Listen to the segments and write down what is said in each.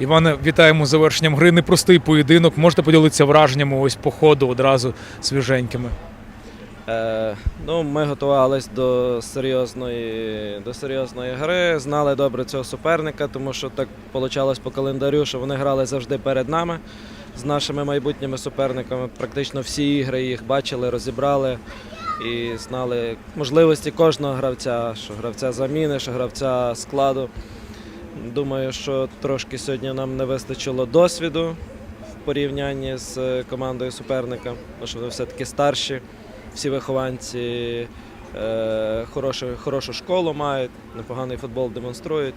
Іване, вітаємо з завершенням гри. Непростий поєдинок. Можете поділитися враженнями ось по ходу одразу свіженькими. Е, ну, ми готувалися до серйозної, до серйозної гри, знали добре цього суперника, тому що так вийшло по календарю, що вони грали завжди перед нами з нашими майбутніми суперниками. Практично всі ігри їх бачили, розібрали і знали можливості кожного гравця, що гравця заміни, що гравця складу. Думаю, що трошки сьогодні нам не вистачило досвіду в порівнянні з е, командою суперника, тому що вони все-таки старші всі вихованці е, хорошу, хорошу школу мають, непоганий футбол демонструють.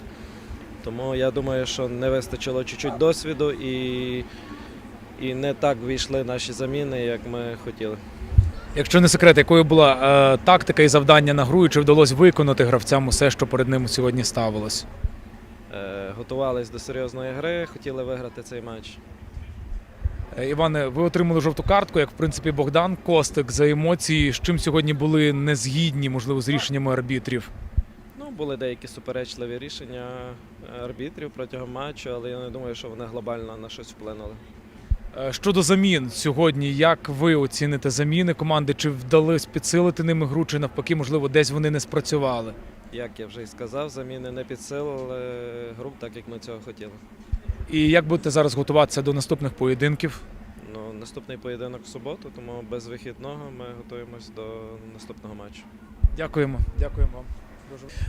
Тому я думаю, що не вистачило чуть-чуть досвіду і, і не так війшли наші заміни, як ми хотіли. Якщо не секрет, якою була е, тактика і завдання на гру, і чи вдалося виконати гравцям усе, що перед ними сьогодні ставилось? Е, готувались до серйозної гри, хотіли виграти цей матч. Е, Іване, ви отримали жовту картку, як в принципі Богдан Костик за емоції. З чим сьогодні були незгідні, можливо, з рішеннями арбітрів? Ну, були деякі суперечливі рішення арбітрів протягом матчу, але я не думаю, що вони глобально на щось вплинули. Е, Щодо замін сьогодні, як ви оціните заміни команди? Чи вдалося підсилити ними гру, чи навпаки, можливо, десь вони не спрацювали? Як я вже й сказав, заміни не підсилили гру так, як ми цього хотіли. І як будете зараз готуватися до наступних поєдинків? Ну, наступний поєдинок в суботу, тому без вихідного ми готуємось до наступного матчу. Дякуємо. Дякуємо вам.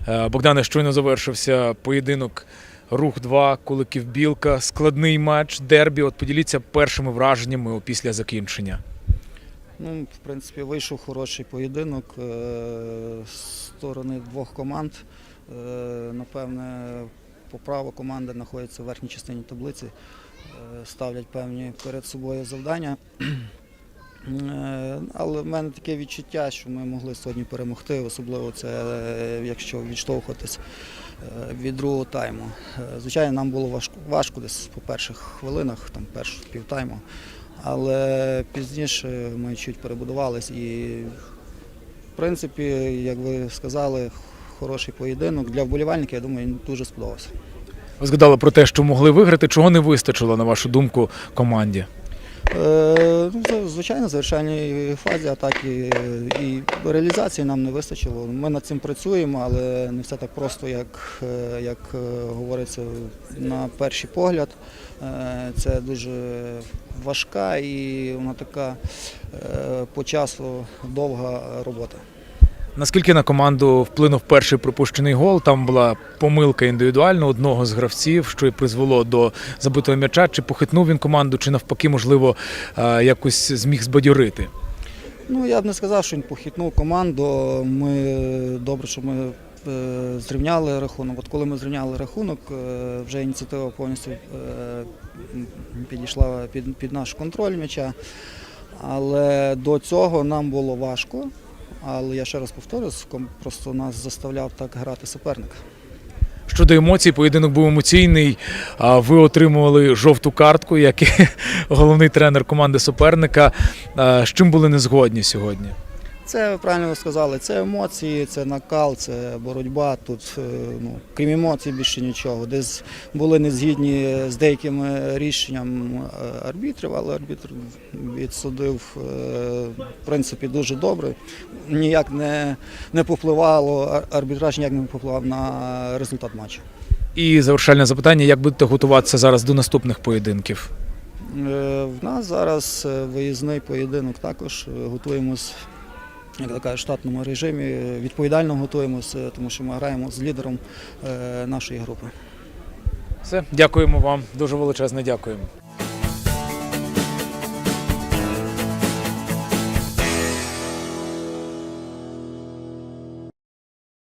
Е, Богдане, щойно завершився поєдинок Рух 2, Куликів Білка. Складний матч, дербі. От поділіться першими враженнями після закінчення. Ну, в принципі, вийшов хороший поєдинок е, з сторони двох команд. Е, Напевне, по команди знаходиться в верхній частині таблиці, е, ставлять певні перед собою завдання. Е, Але в мене таке відчуття, що ми могли сьогодні перемогти, особливо це е, якщо відштовхуватись е, від другого тайму. Е, Звичайно, нам було важко, важко десь по перших хвилинах, там перших півтайму. Але пізніше ми чуть перебудувались і, в принципі, як ви сказали, хороший поєдинок. Для вболівальників, я думаю, дуже сподобався. Ви згадали про те, що могли виграти. Чого не вистачило, на вашу думку, команді? Е, ну, звичайно, в завершальній фазі атаки і реалізації нам не вистачило. Ми над цим працюємо, але не все так просто, як, е, як е, говориться на перший погляд. Е, Це дуже важка і вона така е, по часу довга робота. Наскільки на команду вплинув перший пропущений гол? Там була помилка індивідуально одного з гравців, що і призвело до забитого м'яча. Чи похитнув він команду, чи навпаки, можливо, е, якось зміг збадьорити? Ну, я б не сказав, що він похитнув команду. Ми добре, що ми е, зрівняли рахунок. От коли ми зрівняли рахунок, е, вже ініціатива повністю підійшла під, під наш контроль м'яча. Але до цього нам було важко. Але я ще раз повторюсь, просто нас заставляв так грати суперник. Щодо емоцій, поєдинок був емоційний. Ви отримували жовту картку, як і головний тренер команди суперника. З чим були незгодні сьогодні? Це ви правильно сказали, це емоції, це накал, це боротьба. Тут е, ну, крім емоцій більше нічого. Десь були незгідні з деякими рішеннями е, арбітрів, але арбітр відсудив е, в принципі дуже добре. Ніяк не, не попливало, арбітраж ніяк не попливав на результат матчу. І завершальне запитання: як будете готуватися зараз до наступних поєдинків? В нас зараз виїзний поєдинок також готуємось. Як така, штатному режимі відповідально готуємося, тому що ми граємо з лідером е, нашої групи. Все, дякуємо вам. Дуже величезне дякуємо.